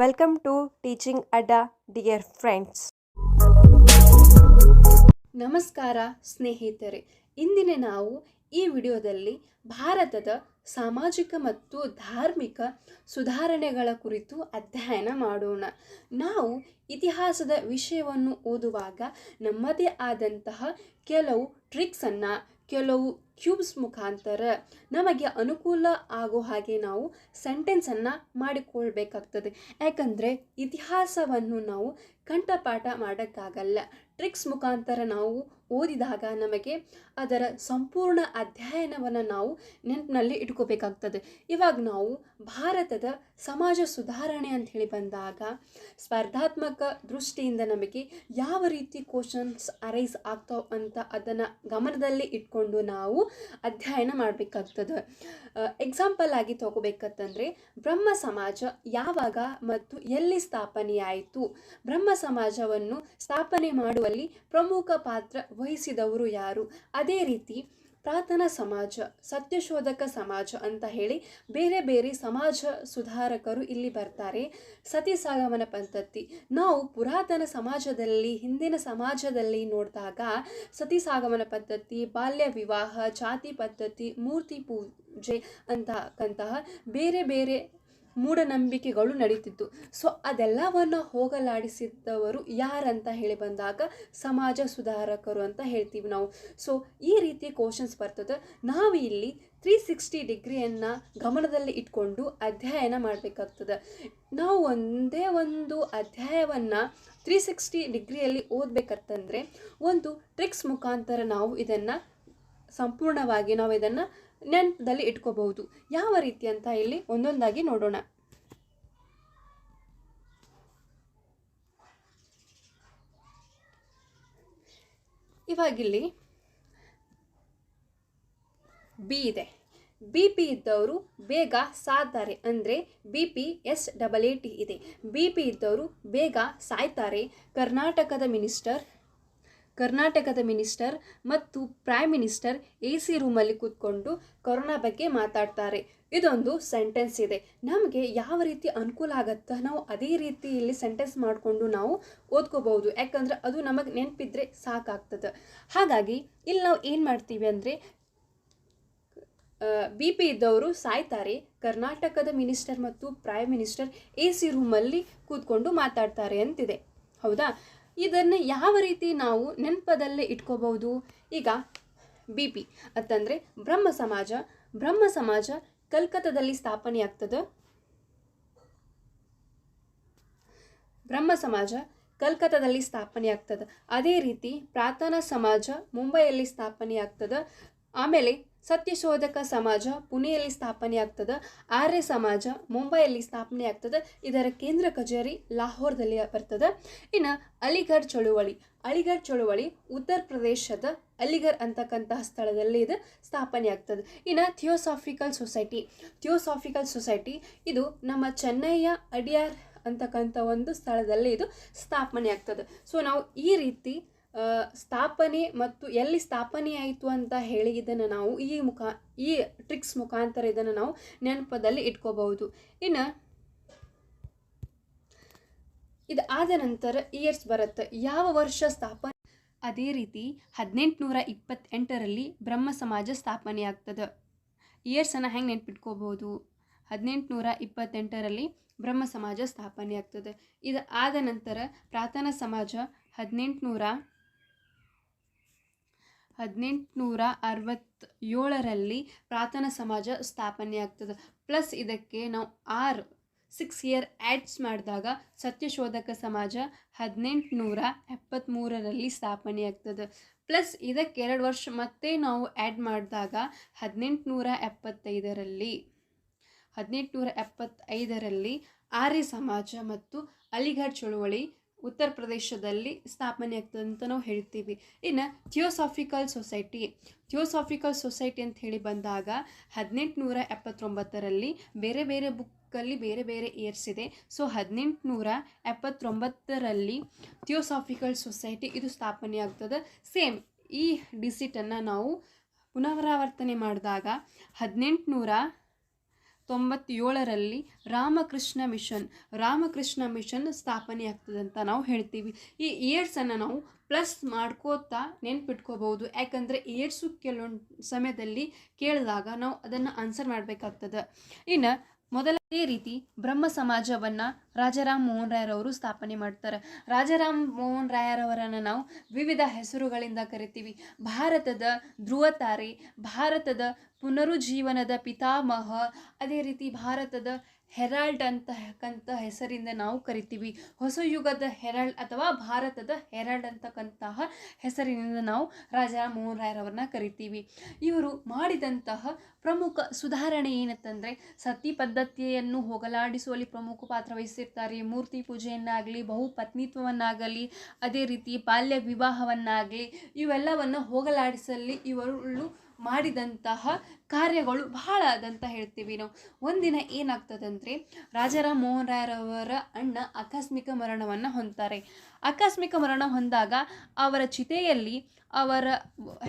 Welcome to teaching Adda dear friends ನಮಸ್ಕಾರ ಸ್ನೇಹಿತರೆ. ಇಂದಿನ ನಾವು ಈ ವಿಡಿಯೋದಲ್ಲಿ ಭಾರತದ ಸಾಮಾಜಿಕ ಮತ್ತು ಧಾರ್ಮಿಕ ಸುಧಾರಣೆಗಳ ಕುರಿತು ಅಧ್ಯಯನ ಮಾಡೋಣ. ನಾವು ಇತಿಹಾಸದ ವಿಷಯವನ್ನು ಓದುವಾಗ ನಮ್ಮದೇ ಆದಂತಹ ಕೆಲವು ಟ್ರಿಕ್ಸನ್ನು ಕೆಲವು ಕ್ಯೂಬ್ಸ್ ಮುಖಾಂತರ ನಮಗೆ ಅನುಕೂಲ ಆಗೋ ಹಾಗೆ ನಾವು ಸೆಂಟೆನ್ಸನ್ನು ಮಾಡಿಕೊಳ್ಬೇಕಾಗ್ತದೆ. ಯಾಕಂದರೆ ಇತಿಹಾಸವನ್ನು ನಾವು ಕಂಠಪಾಠ ಮಾಡೋಕ್ಕಾಗಲ್ಲ. ಟ್ರಿಕ್ಸ್ ಮುಖಾಂತರ ನಾವು ಓದಿದಾಗ ನಮಗೆ ಅದರ ಸಂಪೂರ್ಣ ಅಧ್ಯಯನವನ್ನು ನಾವು ನೆನಪಿನಲ್ಲಿ ಇಟ್ಕೋಬೇಕಾಗ್ತದೆ. ಇವಾಗ ನಾವು ಭಾರತದ ಸಮಾಜ ಸುಧಾರಣೆ ಅಂತ ಹೇಳಿ ಬಂದಾಗ ಸ್ಪರ್ಧಾತ್ಮಕ ದೃಷ್ಟಿಯಿಂದ ನಮಗೆ ಯಾವ ರೀತಿ ಕ್ವಶನ್ಸ್ ಅರೈಸ್ ಆಗ್ತಾವ ಅಂತ ಅದನ್ನು ಗಮನದಲ್ಲಿ ಇಟ್ಕೊಂಡು ನಾವು ಅಧ್ಯಯನ ಮಾಡಬೇಕಾಗ್ತದೆ. ಎಕ್ಸಾಂಪಲ್ ಆಗಿ ತಗೋಬೇಕಂತಂದರೆ ಬ್ರಹ್ಮ ಸಮಾಜ ಯಾವಾಗ ಮತ್ತು ಎಲ್ಲಿ ಸ್ಥಾಪನೆಯಾಯಿತು? ಬ್ರಹ್ಮ ಸಮಾಜವನ್ನು ಸ್ಥಾಪನೆ ಮಾಡುವಲ್ಲಿ ಪ್ರಮುಖ ಪಾತ್ರ ವಹಿಸಿದವರು ಯಾರು? ಅದೇ ರೀತಿ ಪ್ರಾರ್ಥನಾ ಸಮಾಜ, ಸತ್ಯಶೋಧಕ ಸಮಾಜ ಅಂತ ಹೇಳಿ ಬೇರೆ ಬೇರೆ ಸಮಾಜ ಸುಧಾರಕರು ಇಲ್ಲಿ ಬರ್ತಾರೆ. ಸತಿ ಸಾಗಮನ ಪದ್ಧತಿ. ನಾವು ಪುರಾತನ ಸಮಾಜದಲ್ಲಿ, ಹಿಂದಿನ ಸಮಾಜದಲ್ಲಿ ನೋಡಿದಾಗ ಸತಿ ಸಾಗಮನ ಪದ್ಧತಿ, ಬಾಲ್ಯ ವಿವಾಹ, ಜಾತಿ ಪದ್ಧತಿ, ಮೂರ್ತಿ ಪೂಜೆ ಅಂತಕ್ಕಂತಹ ಬೇರೆ ಬೇರೆ ಮೂಢನಂಬಿಕೆಗಳು ನಡೀತಿತ್ತು ಸೊ ಅದೆಲ್ಲವನ್ನು ಹೋಗಲಾಡಿಸಿದವರು ಯಾರಂತ ಹೇಳಿ ಬಂದಾಗ ಸಮಾಜ ಸುಧಾರಕರು ಅಂತ ಹೇಳ್ತೀವಿ ನಾವು. ಸೊ ಈ ರೀತಿ ಕ್ವಶನ್ಸ್ ಬರ್ತದೆ. ನಾವು ಇಲ್ಲಿ ತ್ರೀ ಸಿಕ್ಸ್ಟಿ ಡಿಗ್ರಿಯನ್ನು ಗಮನದಲ್ಲಿ ಇಟ್ಕೊಂಡು ಅಧ್ಯಯನ ಮಾಡಬೇಕಾಗ್ತದೆ. ನಾವು ಒಂದೇ ಒಂದು ಅಧ್ಯಾಯವನ್ನು ತ್ರೀ ಸಿಕ್ಸ್ಟಿ ಡಿಗ್ರಿಯಲ್ಲಿ ಓದಬೇಕಂತಂದರೆ, ಒಂದು ಟ್ರಿಕ್ಸ್ ಮುಖಾಂತರ ನಾವು ಇದನ್ನು ಸಂಪೂರ್ಣವಾಗಿ ನಾವು ಇದನ್ನು ನೆನಪದಲ್ಲಿ ಇಟ್ಕೋಬಹುದು. ಯಾವ ರೀತಿ ಅಂತ ಇಲ್ಲಿ ಒಂದೊಂದಾಗಿ ನೋಡೋಣ. ಇವಾಗಿಲ್ಲಿ ಬಿ ಇದೆ. ಬಿ ಪಿ ಇದ್ದವರು ಬೇಗ ಸಾಯ್ತಾರೆ ಅಂದರೆ B P S double A T ಇದೆ. ಬಿ ಪಿ ಇದ್ದವರು ಬೇಗ ಸಾಯ್ತಾರೆ. ಕರ್ನಾಟಕದ ಮಿನಿಸ್ಟರ್ ಕರ್ನಾಟಕದ ಮಿನಿಸ್ಟರ್ ಮತ್ತು ಪ್ರೈಮ್ ಮಿನಿಸ್ಟರ್ ಎ ಸಿ ರೂಮಲ್ಲಿ ಕೂತ್ಕೊಂಡು ಕೊರೋನಾ ಬಗ್ಗೆ ಮಾತಾಡ್ತಾರೆ. ಇದೊಂದು ಸೆಂಟೆನ್ಸ್ ಇದೆ. ನಮಗೆ ಯಾವ ರೀತಿ ಅನುಕೂಲ ಆಗುತ್ತೆ ನಾವು ಅದೇ ರೀತಿ ಇಲ್ಲಿ ಸೆಂಟೆನ್ಸ್ ಮಾಡಿಕೊಂಡು ನಾವು ಓದ್ಕೋಬಹುದು. ಯಾಕಂದ್ರೆ ಅದು ನಮಗೆ ನೆನಪಿದ್ರೆ ಸಾಕಾಗ್ತದೆ. ಹಾಗಾಗಿ ಇಲ್ಲಿ ನಾವು ಏನು ಮಾಡ್ತೀವಿ ಅಂದರೆ ಬಿ ಪಿ ಇದ್ದವರು ಸಾಯ್ತಾರೆ. ಕರ್ನಾಟಕದ ಮಿನಿಸ್ಟರ್ ಮತ್ತು ಪ್ರೈಮ್ ಮಿನಿಸ್ಟರ್ ಎ ಸಿ ರೂಮಲ್ಲಿ ಕೂತ್ಕೊಂಡು ಮಾತಾಡ್ತಾರೆ ಅಂತಿದೆ. ಹೌದಾ? ಇದನ್ನು ಯಾವ ರೀತಿ ನಾವು ನೆನಪದಲ್ಲೇ ಇಟ್ಕೋಬಹುದು? ಈಗ ಬಿ ಪಿ ಅಂತಂದರೆ ಬ್ರಹ್ಮ ಸಮಾಜ. ಬ್ರಹ್ಮ ಸಮಾಜ ಕಲ್ಕತ್ತಾದಲ್ಲಿ ಸ್ಥಾಪನೆಯಾಗ್ತದೆ ಬ್ರಹ್ಮ ಸಮಾಜ ಕಲ್ಕತ್ತಾದಲ್ಲಿ ಸ್ಥಾಪನೆಯಾಗ್ತದೆ ಅದೇ ರೀತಿ ಪ್ರಾರ್ಥನಾ ಸಮಾಜ ಮುಂಬೈಯಲ್ಲಿ ಸ್ಥಾಪನೆಯಾಗ್ತದೆ ಆಮೇಲೆ ಸತ್ಯಶೋಧಕ ಸಮಾಜ ಪುಣೆಯಲ್ಲಿ ಸ್ಥಾಪನೆ ಆಗ್ತದೆ ಆರ್ಯ ಸಮಾಜ ಮುಂಬೈಯಲ್ಲಿ ಸ್ಥಾಪನೆ ಆಗ್ತದೆ ಇದರ ಕೇಂದ್ರ ಕಚೇರಿ ಲಾಹೋರ್ದಲ್ಲಿ ಬರ್ತದೆ. ಇನ್ನು ಅಲಿಗಢ್ ಚಳುವಳಿ ಅಲಿಗಢ್ ಚಳುವಳಿ ಉತ್ತರ ಪ್ರದೇಶದ ಅಲಿಗರ್ ಅಂತಕ್ಕಂತಹ ಸ್ಥಳದಲ್ಲಿ ಇದು ಸ್ಥಾಪನೆ ಆಗ್ತದೆ ಇನ್ನು ಥಿಯೋಸಾಫಿಕಲ್ ಸೊಸೈಟಿ ಥಿಯೋಸಾಫಿಕಲ್ ಸೊಸೈಟಿ ಇದು ನಮ್ಮ ಚೆನ್ನೈಯ ಅಡಿಯಾರ್ ಅಂತಕ್ಕಂಥ ಒಂದು ಸ್ಥಳದಲ್ಲಿ ಇದು ಸ್ಥಾಪನೆ ಆಗ್ತದೆ ಸೊ ನಾವು ಈ ರೀತಿ ಸ್ಥಾಪನೆ ಮತ್ತು ಎಲ್ಲಿ ಸ್ಥಾಪನೆ ಆಯಿತು ಅಂತ ಹೇಳಿ ಇದನ್ನು ನಾವು ಈ ಮುಖ, ಈ ಟ್ರಿಕ್ಸ್ ಮುಖಾಂತರ ಇದನ್ನು ನಾವು ನೆನಪದಲ್ಲಿ ಇಟ್ಕೋಬಹುದು. ಇನ್ನು ಇದು ಆದ ನಂತರ ಇಯರ್ಸ್ ಬರುತ್ತೆ. ಯಾವ ವರ್ಷ ಸ್ಥಾಪನೆ? ಅದೇ ರೀತಿ ಹದಿನೆಂಟುನೂರ ಇಪ್ಪತ್ತೆಂಟರಲ್ಲಿ ಬ್ರಹ್ಮ ಸಮಾಜ ಸ್ಥಾಪನೆ ಆಗ್ತದೆ. ಇಯರ್ಸನ್ನು ಹೆಂಗೆ ನೆನ್ಪಿಟ್ಕೋಬೋದು ಹದಿನೆಂಟುನೂರ ಇಪ್ಪತ್ತೆಂಟರಲ್ಲಿ ಬ್ರಹ್ಮ ಸಮಾಜ ಸ್ಥಾಪನೆ ಆಗ್ತದೆ. ಇದು ಆದ ನಂತರ ಪ್ರಾರ್ಥನಾ ಸಮಾಜ ಹದಿನೆಂಟುನೂರ ಹದಿನೆಂಟುನೂರ ಅರವತ್ತೇಳರಲ್ಲಿ ಪ್ರಾರ್ಥನಾ ಸಮಾಜ ಸ್ಥಾಪನೆ ಆಗ್ತದೆ ಪ್ಲಸ್ ಇದಕ್ಕೆ ನಾವು ಆರ್ ಸಿಕ್ಸ್ ಇಯರ್ ಆ್ಯಡ್ಸ್ ಮಾಡಿದಾಗ ಸತ್ಯಶೋಧಕ ಸಮಾಜ ಹದಿನೆಂಟುನೂರ ಎಪ್ಪತ್ತ್ಮೂರರಲ್ಲಿ ಸ್ಥಾಪನೆ ಆಗ್ತದೆ ಪ್ಲಸ್ ಇದಕ್ಕೆ ಎರಡು ವರ್ಷ ಮತ್ತೆ ನಾವು ಆ್ಯಡ್ ಮಾಡಿದಾಗ ಹದಿನೆಂಟುನೂರ ಎಪ್ಪತ್ತೈದರಲ್ಲಿ ಹದಿನೆಂಟುನೂರ ಎಪ್ಪತ್ತೈದರಲ್ಲಿ ಆರ್ಯ ಸಮಾಜ ಮತ್ತು ಅಲಿಘರ್ ಚಳುವಳಿ ಉತ್ತರ ಪ್ರದೇಶದಲ್ಲಿ ಸ್ಥಾಪನೆ ಆಗ್ತದೆ ಅಂತ ನಾವು ಹೇಳ್ತೀವಿ. ಇನ್ನು ಥಿಯೋಸಾಫಿಕಲ್ ಸೊಸೈಟಿ ಥಿಯೋಸಾಫಿಕಲ್ ಸೊಸೈಟಿ ಅಂತ ಹೇಳಿ ಬಂದಾಗ ಹದಿನೆಂಟುನೂರ ಎಪ್ಪತ್ತೊಂಬತ್ತರಲ್ಲಿ ಬೇರೆ ಬೇರೆ ಬುಕ್ಕಲ್ಲಿ ಬೇರೆ ಬೇರೆ ಇಯರ್ಸ್ ಇದೆ. ಸೊ ಹದಿನೆಂಟುನೂರ ಎಪ್ಪತ್ತೊಂಬತ್ತರಲ್ಲಿ ಥಿಯೋಸಾಫಿಕಲ್ ಸೊಸೈಟಿ ಇದು ಸ್ಥಾಪನೆ ಆಗ್ತದೆ. ಸೇಮ್ ಈ ಡಿಸಿಟನ್ನು ನಾವು ಪುನರಾವರ್ತನೆ ಮಾಡಿದಾಗ ಹದಿನೆಂಟುನೂರ ತೊಂಬತ್ತೇಳರಲ್ಲಿ ರಾಮಕೃಷ್ಣ ಮಿಷನ್ ರಾಮಕೃಷ್ಣ ಮಿಷನ್ ಸ್ಥಾಪನೆ ಆಗ್ತದೆ ಅಂತ ನಾವು ಹೇಳ್ತೀವಿ. ಈ ಇಯರ್ಸನ್ನು ನಾವು ಪ್ಲಸ್ ಮಾಡ್ಕೋತಾ ನೆನ್ಪಿಟ್ಕೋಬಹುದು. ಯಾಕಂದರೆ ಇಯರ್ಸು ಕೆಲವೊಂದು ಸಮಯದಲ್ಲಿ ಕೇಳಿದಾಗ ನಾವು ಅದನ್ನು ಆನ್ಸರ್ ಮಾಡಬೇಕಾಗ್ತದೆ. ಇನ್ನು ಮೊದಲನೇ ರೀತಿ ಬ್ರಹ್ಮ ಸಮಾಜವನ್ನು ರಾಜಾರಾಮ್ ಮೋಹನ್ ರಾಯರವರು ಸ್ಥಾಪನೆ ಮಾಡ್ತಾರೆ. ರಾಜಾರಾಮ್ ಮೋಹನ್ ರಾಯರವರನ್ನು ನಾವು ವಿವಿಧ ಹೆಸರುಗಳಿಂದ ಕರಿತೀವಿ. ಭಾರತದ ಧ್ರುವತಾರೆ, ಭಾರತದ ಪುನರುಜ್ಜೀವನದ ಪಿತಾಮಹ, ಅದೇ ರೀತಿ ಭಾರತದ ಹೆರಾಲ್ಡ್ ಅಂತಕ್ಕಂಥ ಹೆಸರಿಂದ ನಾವು ಕರಿತೀವಿ. ಹೊಸ ಯುಗದ ಹೆರಾಲ್ಡ್ ಅಥವಾ ಭಾರತದ ಹೆರಾಲ್ಡ್ ಅಂತಕ್ಕಂತಹ ಹೆಸರಿನಿಂದ ನಾವು ರಾಜಾ ಮೋಹನ್ ರಾಯರವ್ರನ್ನ ಕರಿತೀವಿ. ಇವರು ಮಾಡಿದಂತಹ ಪ್ರಮುಖ ಸುಧಾರಣೆ ಏನಂತಂದರೆ ಸತಿ ಪದ್ಧತಿಯನ್ನು ಹೋಗಲಾಡಿಸುವಲ್ಲಿ ಪ್ರಮುಖ ಪಾತ್ರ ವಹಿಸಿರ್ತಾರೆ. ಮೂರ್ತಿ ಪೂಜೆಯನ್ನಾಗಲಿ, ಬಹುಪತ್ನಿತ್ವವನ್ನಾಗಲಿ, ಅದೇ ರೀತಿ ಬಾಲ್ಯ ವಿವಾಹವನ್ನಾಗಲಿ ಇವೆಲ್ಲವನ್ನು ಹೋಗಲಾಡಿಸಲಿ ಇವರು ಮಾಡಿದಂತಹ ಕಾರ್ಯಗಳು ಬಹಳ ಅದಂತ ಹೇಳ್ತೀವಿ ನಾವು. ಒಂದಿನ ಏನಾಗ್ತದಂದ್ರೆ, ರಾಜಾರಾಮ್ ಮೋಹನ್ ರಾಯರವರ ಅಣ್ಣ ಆಕಸ್ಮಿಕ ಮರಣವನ್ನು ಹೊಂದ್ತಾರೆ. ಆಕಸ್ಮಿಕ ಮರಣ ಹೊಂದಾಗ ಅವರ ಚಿತೆಯಲ್ಲಿ ಅವರ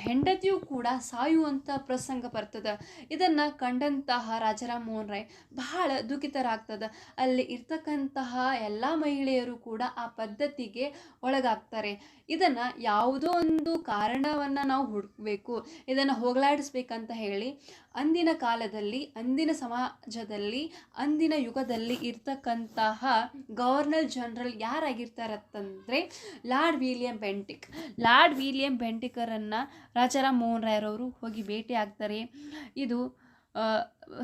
ಹೆಂಡತಿಯೂ ಕೂಡ ಸಾಯುವಂಥ ಪ್ರಸಂಗ ಬರ್ತದೆ. ಇದನ್ನು ಕಂಡಂತಹ ರಾಜಾರಾಮ್ ಮೋಹನ್ ರಾಯ್ ಬಹಳ ದುಃಖಿತರಾಗ್ತದೆ. ಅಲ್ಲಿ ಇರ್ತಕ್ಕಂತಹ ಎಲ್ಲ ಮಹಿಳೆಯರು ಕೂಡ ಆ ಪದ್ಧತಿಗೆ ಒಳಗಾಗ್ತಾರೆ. ಇದನ್ನು ಯಾವುದೋ ಒಂದು ಕಾರಣವನ್ನು ನಾವು ಹುಡುಕಬೇಕು, ಇದನ್ನು ಹೋಗಲಾಡಿಸ್ಬೇಕಂತ ಹೇಳಿ ಅಂದಿನ ಕಾಲದಲ್ಲಿ, ಅಂದಿನ ಸಮಾಜದಲ್ಲಿ, ಅಂದಿನ ಯುಗದಲ್ಲಿ ಇರ್ತಕ್ಕಂತಹ governor general ಯಾರಾಗಿರ್ತಾರಂತಂದರೆ lord William Bentinck. Lord William ಬೆಂಟಿಕರನ್ನು Rajaram Mohan ರಾಯರವರು ಹೋಗಿ ಭೇಟಿ ಆಗ್ತಾರೆ. ಇದು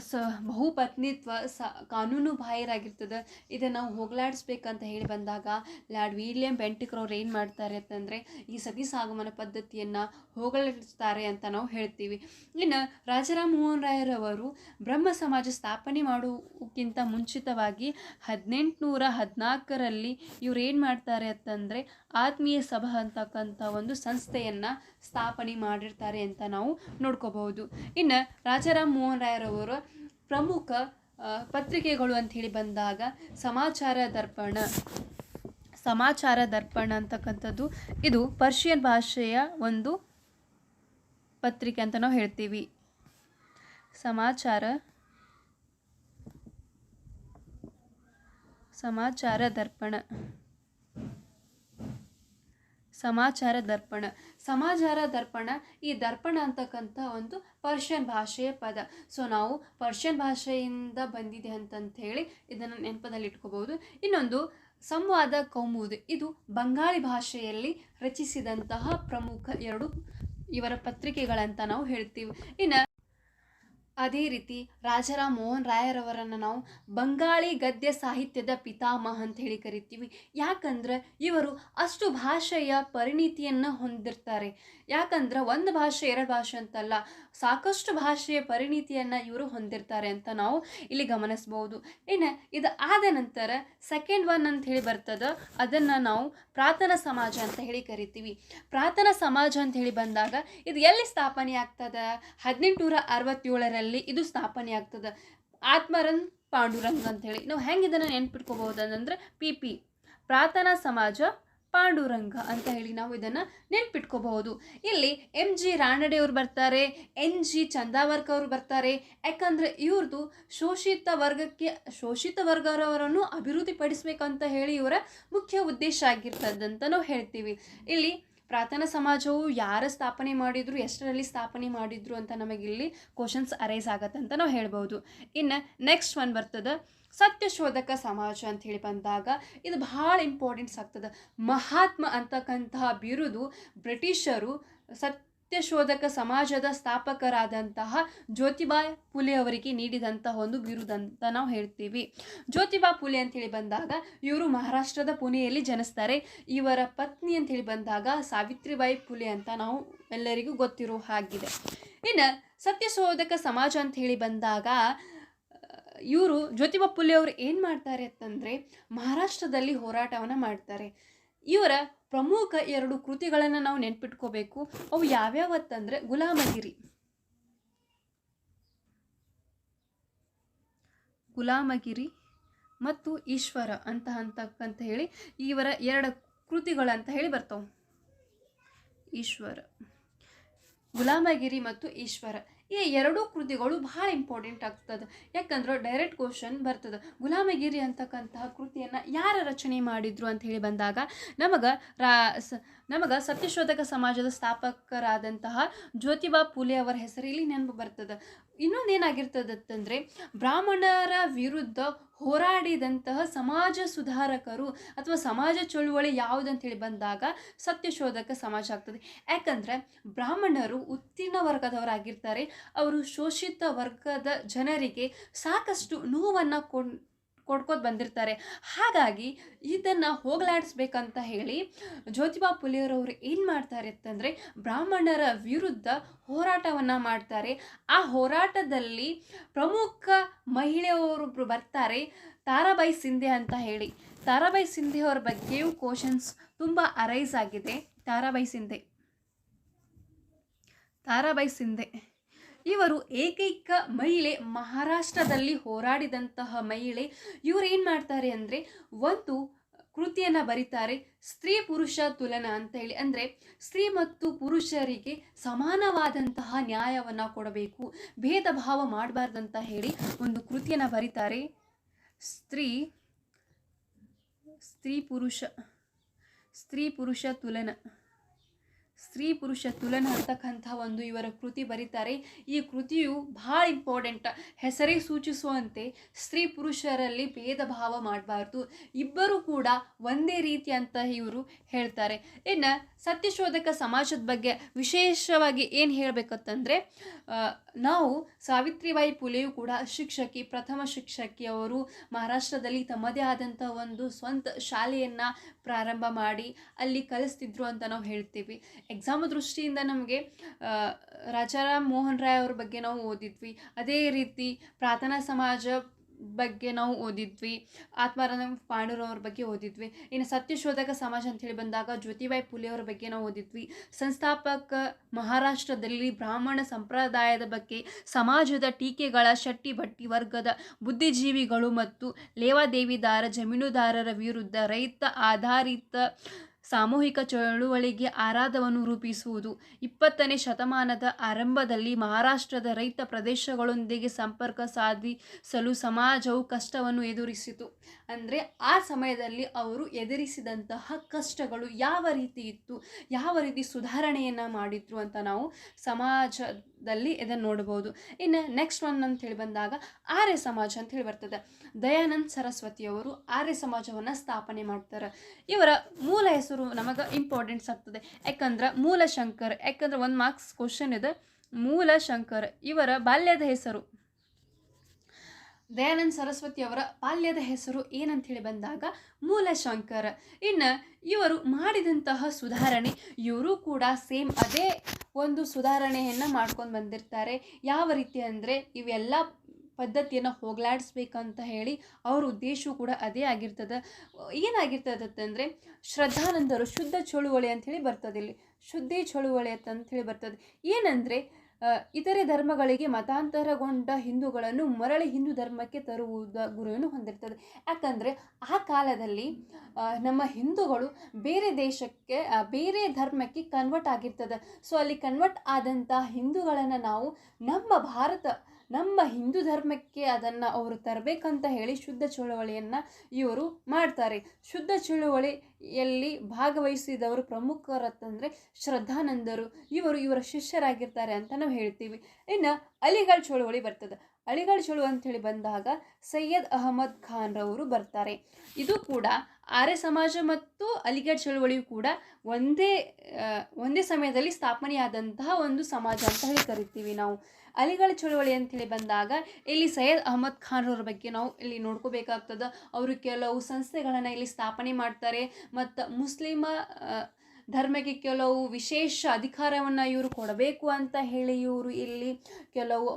ಸ ಬಹುಪತ್ನಿತ್ವ ಸ ಕಾನೂನು ಬಾಹಿರಾಗಿರ್ತದೆ. ಇದನ್ನು ನಾವು ಹೋಗಲಾಡಿಸ್ಬೇಕಂತ ಹೇಳಿ ಬಂದಾಗ ಲಾರ್ಡ್ ವಿಲಿಯಂ ಬೆಂಟಿಕ್ರವ್ರು ಏನು ಮಾಡ್ತಾರೆ ಅಂತಂದರೆ ಈ ಸತಿ ಸಾಗಮನ ಪದ್ಧತಿಯನ್ನು ಹೋಗಲಾಡಿಸ್ತಾರೆ ಅಂತ ನಾವು ಹೇಳ್ತೀವಿ. ಇನ್ನು ರಾಜಾರಾಮ್ ಮೋಹನ್ ರಾಯರವರು ಬ್ರಹ್ಮ ಸಮಾಜ ಸ್ಥಾಪನೆ ಮಾಡೋಕ್ಕಿಂತ ಮುಂಚಿತವಾಗಿ ಹದಿನೆಂಟುನೂರ ಹದಿನಾಲ್ಕರಲ್ಲಿ ಇವ್ರು ಏನು ಮಾಡ್ತಾರೆ ಅಂತಂದರೆ ಆತ್ಮೀಯ ಸಭಾ ಅಂತಕ್ಕಂಥ ಒಂದು ಸಂಸ್ಥೆಯನ್ನು ಸ್ಥಾಪನೆ ಮಾಡಿರ್ತಾರೆ ಅಂತ ನಾವು ನೋಡ್ಕೋಬಹುದು. ಇನ್ನು ರಾಜಾರಾಮ್ ಮೋಹನ್ ರಾಯರವರ ಪ್ರಮುಖ ಪತ್ರಿಕೆಗಳು ಅಂತ ಹೇಳಿ ಬಂದಾಗ ಸಮಾಚಾರ ದರ್ಪಣ. ಸಮಾಚಾರ ದರ್ಪಣ ಅಂತಕ್ಕಂಥದ್ದು ಇದು ಪರ್ಷಿಯನ್ ಭಾಷೆಯ ಒಂದು ಪತ್ರಿಕೆ ಅಂತ ನಾವು ಹೇಳ್ತೀವಿ. ಸಮಾಚಾರ ಸಮಾಚಾರ ದರ್ಪಣ. ಸಮಾಚಾರ ದರ್ಪಣ. ಸಮಾಚಾರ ದರ್ಪಣ ಈ ದರ್ಪಣ ಅಂತಕ್ಕಂಥ ಒಂದು ಪರ್ಷಿಯನ್ ಭಾಷೆಯ ಪದ. ಸೊ ನಾವು ಪರ್ಷಿಯನ್ ಭಾಷೆಯಿಂದ ಬಂದಿದೆ ಅಂತಂತ ಹೇಳಿ ಇದನ್ನು ನೆನಪದಲ್ಲಿ ಇಟ್ಕೋಬಹುದು ಇನ್ನೊಂದು ಸಂವಾದ ಕೌಮುದ್. ಇದು ಬಂಗಾಳಿ ಭಾಷೆಯಲ್ಲಿ ರಚಿಸಿದಂತಹ ಪ್ರಮುಖ ಎರಡು ಇವರ ಪತ್ರಿಕೆಗಳಂತ ನಾವು ಹೇಳ್ತೀವಿ. ಇನ್ನು ಅದೇ ರೀತಿ ರಾಜಾರಾಮ್ ಮೋಹನ್ ರಾಯರವರನ್ನು ನಾವು ಬಂಗಾಳಿ ಗದ್ಯ ಸಾಹಿತ್ಯದ ಪಿತಾಮಹ ಅಂತ ಹೇಳಿ ಕರಿತೀವಿ. ಯಾಕಂದ್ರೆ ಇವರು ಅಷ್ಟು ಭಾಷೆಯ ಪರಿಣಿತಿಯನ್ನು ಹೊಂದಿರ್ತಾರೆ. ಯಾಕಂದ್ರೆ ಒಂದು ಭಾಷೆ, ಎರಡು ಭಾಷೆ ಅಂತಲ್ಲ, ಸಾಕಷ್ಟು ಭಾಷೆಯ ಪರಿಣಿತಿಯನ್ನು ಇವರು ಹೊಂದಿರ್ತಾರೆ ಅಂತ ನಾವು ಇಲ್ಲಿ ಗಮನಿಸ್ಬೋದು. ಇನ್ನು ಇದು ಆದ ನಂತರ ಸೆಕೆಂಡ್ ಒನ್ ಅಂತ ಹೇಳಿ ಬರ್ತದೆ, ಅದನ್ನು ನಾವು ಪ್ರಾರ್ಥನಾ ಸಮಾಜ ಅಂತ ಹೇಳಿ ಕರಿತೀವಿ. ಪ್ರಾರ್ಥನಾ ಸಮಾಜ ಅಂತ ಹೇಳಿ ಬಂದಾಗ ಇದು ಎಲ್ಲಿ ಸ್ಥಾಪನೆ ಆಗ್ತದೆ ಹದಿನೆಂಟುನೂರ ಅರವತ್ತೇಳರಲ್ಲಿ ಇದು ಸ್ಥಾಪನೆ ಆಗ್ತದೆ. ಆತ್ಮರನ್ ಪಾಂಡುರಂಗ ಅಂತ ಹೇಳಿ ನಾವು ಹೆಂಗೆ ಇದನ್ನು ನೆನ್ಪಿಟ್ಕೋಬಹುದು ಅಂತಂದ್ರೆ ಪಿ ಪಿ ಪ್ರಾರ್ಥನಾ ಸಮಾಜ ಪಾಂಡುರಂಗ ಅಂತ ಹೇಳಿ ನಾವು ಇದನ್ನು ನೆನ್ಪಿಟ್ಕೋಬಹುದು. ಇಲ್ಲಿ ಎಂ ಜಿ ರಾನಡೆಯವರು ಬರ್ತಾರೆ ಎನ್ ಜಿ ಚಂದಾವರ್ಕ ಅವರು ಬರ್ತಾರೆ. ಯಾಕಂದರೆ ಇವ್ರದ್ದು ಶೋಷಿತ ವರ್ಗಕ್ಕೆ, ಶೋಷಿತ ವರ್ಗರವರನ್ನು ಅಭಿವೃದ್ಧಿಪಡಿಸ್ಬೇಕಂತ ಹೇಳಿ ಇವರ ಮುಖ್ಯ ಉದ್ದೇಶ ಆಗಿರ್ತದಂತ ನಾವು ಹೇಳ್ತೀವಿ. ಇಲ್ಲಿ ಪ್ರಾರ್ಥನಾ ಸಮಾಜವು ಯಾರ ಸ್ಥಾಪನೆ ಮಾಡಿದ್ರು, ಎಷ್ಟರಲ್ಲಿ ಸ್ಥಾಪನೆ ಮಾಡಿದ್ರು ಅಂತ ನಮಗಿಲ್ಲಿ ಕ್ವಶನ್ಸ್ ಅರೈಸ್ ಆಗತ್ತೆ ಅಂತ ನಾವು ಹೇಳ್ಬೋದು. ಇನ್ನು ನೆಕ್ಸ್ಟ್ ಒನ್ ಬರ್ತದೆ ಸತ್ಯಶೋಧಕ ಸಮಾಜ ಅಂತ ಹೇಳಿ ಬಂದಾಗ ಇದು ಭಾಳ ಇಂಪಾರ್ಟೆಂಟ್ಸ್ ಆಗ್ತದೆ. ಮಹಾತ್ಮ ಅಂತಕ್ಕಂತಹ ಬಿರುದು ಬ್ರಿಟಿಷರು ಸತ್ಯಶೋಧಕ ಸಮಾಜದ ಸ್ಥಾಪಕರಾದಂತಹ ಜ್ಯೋತಿಬಾ ಫುಲೆ ಅವರಿಗೆ ನೀಡಿದಂತಹ ಒಂದು ಬಿರುದಂತ ನಾವು ಹೇಳ್ತೀವಿ. ಜ್ಯೋತಿಬಾ ಫುಲೆ ಅಂತೇಳಿ ಬಂದಾಗ ಇವರು ಮಹಾರಾಷ್ಟ್ರದ ಪುಣೆಯಲ್ಲಿ ಜನಿಸ್ತಾರೆ. ಇವರ ಪತ್ನಿ ಅಂತೇಳಿ ಬಂದಾಗ ಸಾವಿತ್ರಿಬಾಯಿ ಫುಲೆ ಅಂತ ನಾವು ಎಲ್ಲರಿಗೂ ಗೊತ್ತಿರೋ ಹಾಗಿದೆ. ಇನ್ನು ಸತ್ಯಶೋಧಕ ಸಮಾಜ ಅಂತ ಹೇಳಿ ಬಂದಾಗ ಇವರು ಜ್ಯೋತಿಬಾ ಫುಲೆ ಅವರು ಏನು ಮಾಡ್ತಾರೆ ಅಂತಂದರೆ ಮಹಾರಾಷ್ಟ್ರದಲ್ಲಿ ಹೋರಾಟವನ್ನು ಮಾಡ್ತಾರೆ. ಇವರ ಪ್ರಮುಖ ಎರಡು ಕೃತಿಗಳನ್ನು ನಾವು ನೆನ್ಪಿಟ್ಕೋಬೇಕು. ಅವು ಯಾವ್ಯಾವತ್ತಂದರೆ ಗುಲಾಮಗಿರಿ. ಗುಲಾಮಗಿರಿ ಮತ್ತು ಈಶ್ವರ ಅಂತ ಅಂತಕ್ಕಂತ ಹೇಳಿ ಇವರ ಎರಡು ಕೃತಿಗಳಂತ ಹೇಳಿ ಬರ್ತವೆ. ಈಶ್ವರ, ಗುಲಾಮಗಿರಿ ಮತ್ತು ಈಶ್ವರ. ಈ ಎರಡೂ ಕೃತಿಗಳು ಭಾಳ ಇಂಪಾರ್ಟೆಂಟ್ ಆಗ್ತದೆ. ಯಾಕಂದ್ರೆ ಡೈರೆಕ್ಟ್ ಕ್ವಶನ್ ಬರ್ತದೆ. ಗುಲಾಮಗಿರಿ ಅಂತಕ್ಕಂತಹ ಕೃತಿಯನ್ನು ಯಾರ ರಚನೆ ಮಾಡಿದ್ರು ಅಂತ ಹೇಳಿ ಬಂದಾಗ, ನಮಗೆ ರಾ ಸ ನಮಗೆ ಸತ್ಯಶೋಧಕ ಸಮಾಜದ ಸ್ಥಾಪಕರಾದಂತಹ ಜ್ಯೋತಿಬಾ ಫುಲೆ ಅವರ ಹೆಸರು ಇಲ್ಲಿ ನೆನಪು ಬರ್ತದೆ. ಇನ್ನೊಂದೇನಾಗಿರ್ತದಂತಂದರೆ ಬ್ರಾಹ್ಮಣರ ವಿರುದ್ಧ ಹೋರಾಡಿದಂತಹ ಸಮಾಜ ಸುಧಾರಕರು ಅಥವಾ ಸಮಾಜ ಚಳುವಳಿ ಯಾವುದಂತೇಳಿ ಬಂದಾಗ ಸತ್ಯಶೋಧಕ ಸಮಾಜ ಆಗ್ತದೆ. ಯಾಕಂದರೆ, ಬ್ರಾಹ್ಮಣರು ಉತ್ತೀರ್ಣ ವರ್ಗದವರಾಗಿರ್ತಾರೆ. ಅವರು ಶೋಷಿತ ವರ್ಗದ ಜನರಿಗೆ ಸಾಕಷ್ಟು ನೋವನ್ನು ಕೊಂಡ್ ಕೊಡ್ಕೋತ ಬಂದಿರ್ತಾರೆ. ಹಾಗಾಗಿ ಇದನ್ನು ಹೋಗಲಾಡಿಸ್ಬೇಕಂತ ಹೇಳಿ ಜ್ಯೋತಿಬಾ ಪುಲಿಯವರವರು ಏನು ಮಾಡ್ತಾರೆ ಅಂತಂದರೆ ಬ್ರಾಹ್ಮಣರ ವಿರುದ್ಧ ಹೋರಾಟವನ್ನು ಮಾಡ್ತಾರೆ. ಆ ಹೋರಾಟದಲ್ಲಿ ಪ್ರಮುಖ ಮಹಿಳೆಯವರೊಬ್ಬರು ಬರ್ತಾರೆ ತಾರಾಬಾಯಿ ಸಿಂಧೆ ಅಂತ ಹೇಳಿ. ತಾರಾಬಾಯಿ ಸಿಂಧೆ ಅವ್ರ ಬಗ್ಗೆಯೂ ಕ್ವಶನ್ಸ್ ತುಂಬ ಅರೈಸ್ ಆಗಿದೆ. ತಾರಾಬಾಯಿ ಸಿಂಧೆ. ತಾರಾಬಾಯಿ ಸಿಂಧೆ. ಇವರು ಏಕೈಕ ಮಹಿಳೆ ಮಹಾರಾಷ್ಟ್ರದಲ್ಲಿ ಹೋರಾಡಿದಂತಹ ಮಹಿಳೆ. ಇವರು ಏನು ಮಾಡ್ತಾರೆ ಅಂದರೆ ಒಂದು ಕೃತಿಯನ್ನು ಬರೀತಾರೆ, ಸ್ತ್ರೀ ಪುರುಷ ತುಲನ ಅಂತ ಹೇಳಿ. ಅಂದರೆ ಸ್ತ್ರೀ ಮತ್ತು ಪುರುಷರಿಗೆ ಸಮಾನವಾದಂತಹ ನ್ಯಾಯವನ್ನು ಕೊಡಬೇಕು, ಭೇದ ಭಾವ ಮಾಡಬಾರ್ದಂತ ಹೇಳಿ ಒಂದು ಕೃತಿಯನ್ನು ಬರೀತಾರೆ. ಸ್ತ್ರೀ ಸ್ತ್ರೀ ಪುರುಷ ಸ್ತ್ರೀ ಪುರುಷ ತುಲನ. ಸ್ತ್ರೀ ಪುರುಷ ತುಲನ ಅಂತಕ್ಕಂಥ ಒಂದು ಇವರ ಕೃತಿ ಬರೀತಾರೆ. ಈ ಕೃತಿಯು ಭಾಳ ಇಂಪಾರ್ಟೆಂಟ್ ಹೆಸರೇ ಸೂಚಿಸುವಂತೆ ಸ್ತ್ರೀ ಪುರುಷರಲ್ಲಿ ಭೇದ ಭಾವ ಮಾಡಬಾರ್ದು. ಇಬ್ಬರೂ ಕೂಡ ಒಂದೇ ರೀತಿ ಅಂತ ಇವರು ಹೇಳ್ತಾರೆ. ಇನ್ನು ಸತ್ಯಶೋಧಕ ಸಮಾಜದ ಬಗ್ಗೆ ವಿಶೇಷವಾಗಿ ಏನು ಹೇಳಬೇಕಂತಂದರೆ ನಾವು ಸಾವಿತ್ರಿಬಾಯಿ ಪುಲೆಯು ಕೂಡ ಶಿಕ್ಷಕಿ, ಪ್ರಥಮ ಶಿಕ್ಷಕಿ ಅವರು ಮಹಾರಾಷ್ಟ್ರದಲ್ಲಿ ತಮ್ಮದೇ ಆದಂಥ ಒಂದು ಸ್ವಂತ ಶಾಲೆಯನ್ನು ಪ್ರಾರಂಭ ಮಾಡಿ ಅಲ್ಲಿ ಕಲಿಸ್ತಿದ್ರು ಅಂತ ನಾವು ಹೇಳ್ತೀವಿ. ಎಕ್ಸಾಮ್ ದೃಷ್ಟಿಯಿಂದ ನಮಗೆ ರಾಜಾರಾಮ್ ಮೋಹನ್ ರಾಯ್ ಅವ್ರ ಬಗ್ಗೆ ನಾವು ಓದಿದ್ವಿ. ಅದೇ ರೀತಿ ಪ್ರಾರ್ಥನಾ ಸಮಾಜ ಬಗ್ಗೆ ನಾವು ಓದಿದ್ವಿ. ಆತ್ಮಾರಾಮ ಪಾಂಡುರವ್ರ ಬಗ್ಗೆ ಓದಿದ್ವಿ. ಇನ್ನು ಸತ್ಯಶೋಧಕ ಸಮಾಜ ಅಂತೇಳಿ ಬಂದಾಗ ಜ್ಯೋತಿಬಾಯಿ ಪುಲೆ ಅವರ ಬಗ್ಗೆ ನಾವು ಓದಿದ್ವಿ. ಸಂಸ್ಥಾಪಕ ಮಹಾರಾಷ್ಟ್ರದಲ್ಲಿ ಬ್ರಾಹ್ಮಣ ಸಂಪ್ರದಾಯದ ಬಗ್ಗೆ, ಸಮಾಜದ ಟೀಕೆಗಳ ಶಟ್ಟಿ ಬಟ್ಟಿ ವರ್ಗದ ಬುದ್ಧಿಜೀವಿಗಳು ಮತ್ತು ಲೇವಾದೇವಿದಾರ, ಜಮೀನುದಾರರ ವಿರುದ್ಧ ರೈತ ಆಧಾರಿತ ಸಾಮೂಹಿಕ ಚಳುವಳಿಗೆ ಆರಾಧವನ್ನು ರೂಪಿಸುವುದು. ಇಪ್ಪತ್ತನೇ ಶತಮಾನದ ಆರಂಭದಲ್ಲಿ ಮಹಾರಾಷ್ಟ್ರದ ರೈತ ಪ್ರದೇಶಗಳೊಂದಿಗೆ ಸಂಪರ್ಕ ಸಾಧಿಸಲು ಸಮಾಜವು ಕಷ್ಟವನ್ನು ಎದುರಿಸಿತು. ಅಂದರೆ ಆ ಸಮಯದಲ್ಲಿ ಅವರು ಎದುರಿಸಿದಂತಹ ಕಷ್ಟಗಳು ಯಾವ ರೀತಿ ಇತ್ತು, ಯಾವ ರೀತಿ ಸುಧಾರಣೆಯನ್ನು ಮಾಡಿದ್ರು ಅಂತ ನಾವು ಸಮಾಜದಲ್ಲಿ ಇದನ್ನು ನೋಡ್ಬೋದು ಇನ್ನು ನೆಕ್ಸ್ಟ್ ಒನ್ ಅಂತ ಹೇಳಿ ಬಂದಾಗ ಆರ್ಯ ಸಮಾಜ ಅಂತ ಹೇಳಿ ಬರ್ತದೆ. ದಯಾನಂದ್ ಸರಸ್ವತಿಯವರು ಆರ್ಯ ಸಮಾಜವನ್ನು ಸ್ಥಾಪನೆ ಮಾಡ್ತಾರೆ. ಇವರ ಮೂಲ ಹೆಸರು ನಮಗೆ ಇಂಪಾರ್ಟೆಂಟ್ಸ್ ಆಗ್ತದೆ. ಯಾಕಂದ್ರೆ ಮೂಲ ಶಂಕರ್, ಯಾಕಂದ್ರೆ ಒಂದು ಮಾರ್ಕ್ಸ್ ಕ್ವಶನ್ ಇದೆ. ಮೂಲ ಶಂಕರ್, ಇವರ ಬಾಲ್ಯದ ಹೆಸರು. ದಯಾನಂದ್ ಸರಸ್ವತಿಯವರ ಬಾಲ್ಯದ ಹೆಸರು ಏನಂತ ಹೇಳಿ ಬಂದಾಗ ಮೂಲಶಂಕರ್ ಇನ್ನು ಇವರು ಮಾಡಿದಂತಹ ಸುಧಾರಣೆ ಇವರು ಕೂಡ ಸೇಮ್ ಅದೇ ಒಂದು ಸುಧಾರಣೆಯನ್ನು ಮಾಡ್ಕೊಂಡು ಬಂದಿರ್ತಾರೆ. ಯಾವ ರೀತಿ ಅಂದರೆ ಇವೆಲ್ಲ ಪದ್ಧತಿಯನ್ನು ಹೋಗಲಾಡಿಸ್ಬೇಕಂತ ಹೇಳಿ ಅವ್ರ ಉದ್ದೇಶವೂ ಕೂಡ ಅದೇ ಆಗಿರ್ತದೆ. ಏನಾಗಿರ್ತದಂತಂದರೆ ಶ್ರದ್ಧಾನಂದರು ಶುದ್ಧ ಚಳುವಳಿ ಅಂಥೇಳಿ ಬರ್ತದೆ ಇಲ್ಲಿ. ಶುದ್ಧಿ ಚಳುವಳಿ ಅಂತ ಹೇಳಿ ಬರ್ತದೆ. ಏನಂದರೆ ಇತರೆ ಧರ್ಮಗಳಿಗೆ ಮತಾಂತರಗೊಂಡ ಹಿಂದೂಗಳನ್ನು ಮರಳಿ ಹಿಂದೂ ಧರ್ಮಕ್ಕೆ ತರುವುದ ಗುರಿಯನ್ನು ಹೊಂದಿರ್ತದೆ. ಯಾಕಂದರೆ ಆ ಕಾಲದಲ್ಲಿ ನಮ್ಮ ಹಿಂದೂಗಳು ಬೇರೆ ದೇಶಕ್ಕೆ ಬೇರೆ ಧರ್ಮಕ್ಕೆ ಕನ್ವರ್ಟ್ ಆಗಿರ್ತದೆ. ಸೊ ಅಲ್ಲಿ ಕನ್ವರ್ಟ್ ಆದಂಥ ಹಿಂದೂಗಳನ್ನು ನಾವು ನಮ್ಮ ಭಾರತ ನಮ್ಮ ಹಿಂದೂ ಧರ್ಮಕ್ಕೆ ಅದನ್ನು ಅವರು ತರಬೇಕಂತ ಹೇಳಿ ಶುದ್ಧ ಚಳುವಳಿಯನ್ನು ಇವರು ಮಾಡ್ತಾರೆ. ಶುದ್ಧ ಚಳುವಳಿಯಲ್ಲಿ ಭಾಗವಹಿಸಿದವರು ಪ್ರಮುಖರತ್ತಂದರೆ ಶ್ರದ್ಧಾನಂದರು. ಇವರು ಇವರ ಶಿಷ್ಯರಾಗಿರ್ತಾರೆ ಅಂತ ನಾವು ಹೇಳ್ತೀವಿ. ಇನ್ನು ಅಲಿಗಢ ಚಳುವಳಿ ಬರ್ತದೆ. ಅಲಿಗಢ ಚಳುವಳಿ ಅಂತೇಳಿ ಬಂದಾಗ ಸೈಯದ್ ಅಹಮದ್ ಖಾನ್ರವರು ಬರ್ತಾರೆ. ಇದು ಕೂಡ ಆರ್ಯ ಸಮಾಜ ಮತ್ತು ಅಲಿಗಢ ಚಳುವಳಿಯು ಕೂಡ ಒಂದೇ ಒಂದೇ ಸಮಯದಲ್ಲಿ ಸ್ಥಾಪನೆಯಾದಂತಹ ಒಂದು ಸಮಾಜ ಅಂತ ಹೇಳಿ ಕರಿತೀವಿ ನಾವು. ಅಲಿಗಢ ಚಳುವಳಿ ಅಂತೇಳಿ ಬಂದಾಗ, ಇಲ್ಲಿ ಸೈಯದ್ ಅಹಮದ್ ಖಾನ್ರವ್ರ ಬಗ್ಗೆ ನಾವು ಇಲ್ಲಿ ನೋಡ್ಕೋಬೇಕಾಗ್ತದೆ. ಅವರು ಕೆಲವು ಸಂಸ್ಥೆಗಳನ್ನು ಇಲ್ಲಿ ಸ್ಥಾಪನೆ ಮಾಡ್ತಾರೆ. ಮತ್ತು ಮುಸ್ಲಿಮ ಧರ್ಮಕ್ಕೆ ಕೆಲವು ವಿಶೇಷ ಅಧಿಕಾರವನ್ನು ಇವರು ಕೊಡಬೇಕು ಅಂತ ಹೇಳಿ ಇವರು ಇಲ್ಲಿ ಕೆಲವು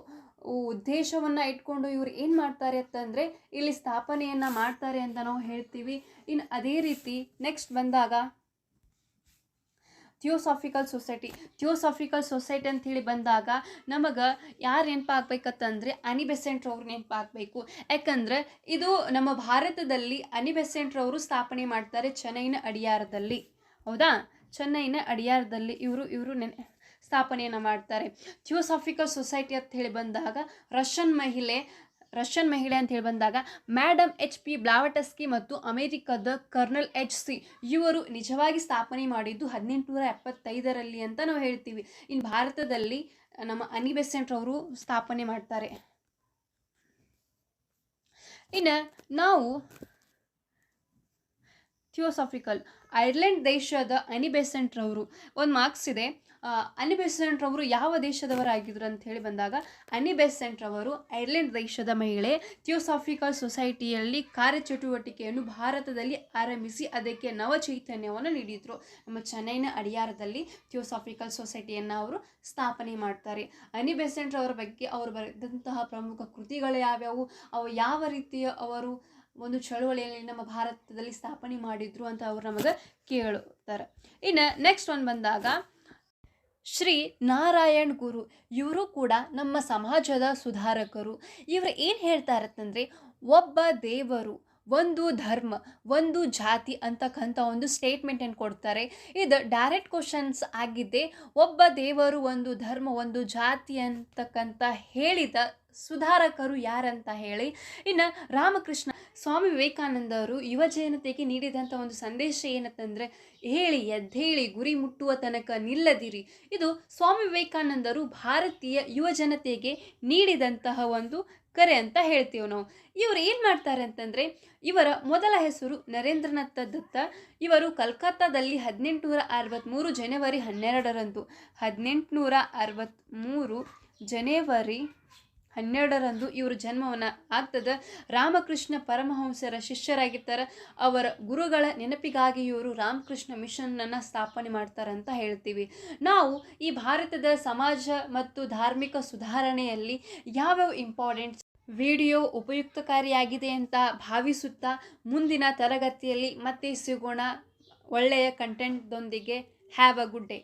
ಉದ್ದೇಶವನ್ನು ಇಟ್ಕೊಂಡು ಇವರು ಏನು ಮಾಡ್ತಾರೆ ಅಂತಂದರೆ ಇಲ್ಲಿ ಸ್ಥಾಪನೆಯನ್ನು ಮಾಡ್ತಾರೆ ಅಂತ ನಾವು ಹೇಳ್ತೀವಿ. ಇನ್ನು ಅದೇ ರೀತಿ ನೆಕ್ಸ್ಟ್ ಬಂದಾಗ ಥಿಯೋಸಾಫಿಕಲ್ ಸೊಸೈಟಿ ಥಿಯೋಸಾಫಿಕಲ್ ಸೊಸೈಟಿ ಅಂತ ಹೇಳಿ ಬಂದಾಗ ನಮಗೆ ಯಾರು ನೆನಪಾಗಬೇಕಂತಂದರೆ ಅನಿಬೆಸೆಂಟ್ರವ್ರು ನೆನಪಾಗಬೇಕು. ಯಾಕಂದರೆ ಇದು ನಮ್ಮ ಭಾರತದಲ್ಲಿ ಅನಿಬೆಸೆಂಟ್ರವರು ಸ್ಥಾಪನೆ ಮಾಡ್ತಾರೆ ಚೆನ್ನೈನ ಅಡಿಯಾರದಲ್ಲಿ. ಹೌದಾ? ಚೆನ್ನೈನ ಅಡಿಯಾರದಲ್ಲಿ ಇವರು ಇವರು ನೆನೆ ಸ್ಥಾಪನೆಯನ್ನು ಮಾಡ್ತಾರೆ. ಥಿಯೋಸಾಫಿಕಲ್ ಸೊಸೈಟಿ ಅಂತ ಹೇಳಿ ಬಂದಾಗ ರಷ್ಯನ್ ಮಹಿಳೆ ರಷ್ಯನ್ ಮಹಿಳೆ ಅಂತ ಹೇಳಿ ಬಂದಾಗ ಮ್ಯಾಡಮ್ ಎಚ್ ಪಿ ಬ್ಲಾವಟಸ್ಕಿ ಮತ್ತು ಅಮೆರಿಕದ ಕರ್ನಲ್ ಎಚ್ ಸಿ ಇವರು ನಿಜವಾಗಿ ಸ್ಥಾಪನೆ ಮಾಡಿದ್ದು ಹದಿನೆಂಟುನೂರ ಎಪ್ಪತ್ತೈದರಲ್ಲಿ ಅಂತ ನಾವು ಹೇಳ್ತೀವಿ. ಇನ್ನು ಭಾರತದಲ್ಲಿ ನಮ್ಮ ಅನಿ ಬೆಸೆಂಟ್ ಅವರು ಸ್ಥಾಪನೆ ಮಾಡ್ತಾರೆ. ಇನ್ನು ನಾವು ಥಿಯೋಸಾಫಿಕಲ್ ಐರ್ಲೆಂಡ್ ದೇಶದ ಅನಿಬೆಸೆಂಟ್ರವರು ಒಂದು ಮಾರ್ಕ್ಸ್ ಇದೆ. ಅನಿ ಬೆಸೆಂಟ್ರವರು ಯಾವ ದೇಶದವರಾಗಿದ್ರು ಅಂತ ಹೇಳಿ ಬಂದಾಗ ಅನಿ ಬೆಸೆಂಟ್ರವರು ಐರ್ಲೆಂಡ್ ದೇಶದ ಮಹಿಳೆ, ಥಿಯೋಸಾಫಿಕಲ್ ಸೊಸೈಟಿಯಲ್ಲಿ ಕಾರ್ಯಚಟುವಟಿಕೆಯನ್ನು ಭಾರತದಲ್ಲಿ ಆರಂಭಿಸಿ ಅದಕ್ಕೆ ನವ ಚೈತನ್ಯವನ್ನು ನೀಡಿದರು. ನಮ್ಮ ಚೆನ್ನೈನ ಅಡಿಯಾರದಲ್ಲಿ ಥಿಯೋಸಾಫಿಕಲ್ ಸೊಸೈಟಿಯನ್ನು ಅವರು ಸ್ಥಾಪನೆ ಮಾಡ್ತಾರೆ. ಅನಿ ಬೆಸೆಂಟ್ರವರ ಬಗ್ಗೆ ಅವರು ಬರೆದಂತಹ ಪ್ರಮುಖ ಕೃತಿಗಳು ಯಾವ್ಯಾವು? ಅವು ಯಾವ ರೀತಿಯ ಅವರು ಒಂದು ಚಳುವಳಿಯಲ್ಲಿ ನಮ್ಮ ಭಾರತದಲ್ಲಿ ಸ್ಥಾಪನೆ ಮಾಡಿದ್ರು ಅಂತ ಅವ್ರು ನಮಗೆ ಕೇಳುತ್ತಾರೆ. ಇನ್ನು ನೆಕ್ಸ್ಟ್ ಒಂದು ಬಂದಾಗ ಶ್ರೀ ನಾರಾಯಣ್ ಗುರು. ಇವರು ಕೂಡ ನಮ್ಮ ಸಮಾಜದ ಸುಧಾರಕರು. ಇವರು ಏನು ಹೇಳ್ತಾ ಇರತ್ತಂದರೆ, ಒಬ್ಬ ದೇವರು, ಒಂದು ಧರ್ಮ, ಒಂದು ಜಾತಿ ಅಂತಕ್ಕಂಥ ಒಂದು ಸ್ಟೇಟ್ಮೆಂಟನ್ನು ಕೊಡ್ತಾರೆ. ಇದು ಡೈರೆಕ್ಟ್ ಕ್ವಶನ್ಸ್ ಆಗಿದ್ದೆ, ಒಬ್ಬ ದೇವರು, ಒಂದು ಧರ್ಮ, ಒಂದು ಜಾತಿ ಅಂತಕ್ಕಂಥ ಹೇಳಿದ ಸುಧಾರಕರು ಯಾರಂತ ಹೇಳಿ, ಇನ್ನು ರಾಮಕೃಷ್ಣ ಸ್ವಾಮಿ ವಿವೇಕಾನಂದರು ಯುವ ಜನತೆಗೆ ನೀಡಿದಂಥ ಒಂದು ಸಂದೇಶ ಏನಂತಂದರೆ, ಹೇಳಿ, ಎದ್ದೇಳಿ, ಗುರಿ ಮುಟ್ಟುವ ತನಕ ನಿಲ್ಲದಿರಿ. ಇದು ಸ್ವಾಮಿ ವಿವೇಕಾನಂದರು ಭಾರತೀಯ ಯುವ ಜನತೆಗೆ ನೀಡಿದಂತಹ ಒಂದು ಕರೆ ಅಂತ ಹೇಳ್ತೀವಿ ನಾವು. ಇವರು ಏನು ಮಾಡ್ತಾರೆ ಅಂತಂದರೆ, ಇವರ ಮೊದಲ ಹೆಸರು ನರೇಂದ್ರನಾಥ ದತ್ತ, ಇವರು ಕಲ್ಕತ್ತಾದಲ್ಲಿ ಹದಿನೆಂಟುನೂರ ಅರವತ್ತ್ಮೂರು ಜನವರಿ ಹನ್ನೆರಡರಂದು, ಹದಿನೆಂಟುನೂರ ಅರವತ್ತ್ಮೂರು ಜನವರಿ ಹನ್ನೆರಡರಂದು ಇವರು ಜನ್ಮವನ್ನು ಆಗ್ತದೆ. ರಾಮಕೃಷ್ಣ ಪರಮಹಂಸರ ಶಿಷ್ಯರಾಗಿರ್ತಾರೆ. ಅವರ ಗುರುಗಳ ನೆನಪಿಗಾಗಿ ಇವರು ರಾಮಕೃಷ್ಣ ಮಿಷನ್ನನ್ನು ಸ್ಥಾಪನೆ ಮಾಡ್ತಾರೆ ಅಂತ ಹೇಳ್ತೀವಿ. ನಾವು ಈ ಭಾರತದ ಸಮಾಜ ಮತ್ತು ಧಾರ್ಮಿಕ ಸುಧಾರಣೆಯಲ್ಲಿ ಯಾವ್ಯಾವ ಇಂಪಾರ್ಟೆಂಟ್ ವಿಡಿಯೋ ಉಪಯುಕ್ತಕಾರಿಯಾಗಿದೆ ಅಂತ ಭಾವಿಸುತ್ತಾ ಮುಂದಿನ ತರಗತಿಯಲ್ಲಿ ಮತ್ತೆ ಸಿಗೋಣ. ಒಳ್ಳೆಯ ಕಂಟೆಂಟ್ದೊಂದಿಗೆ ಹ್ಯಾವ್ ಅ ಗುಡ್ ಡೇ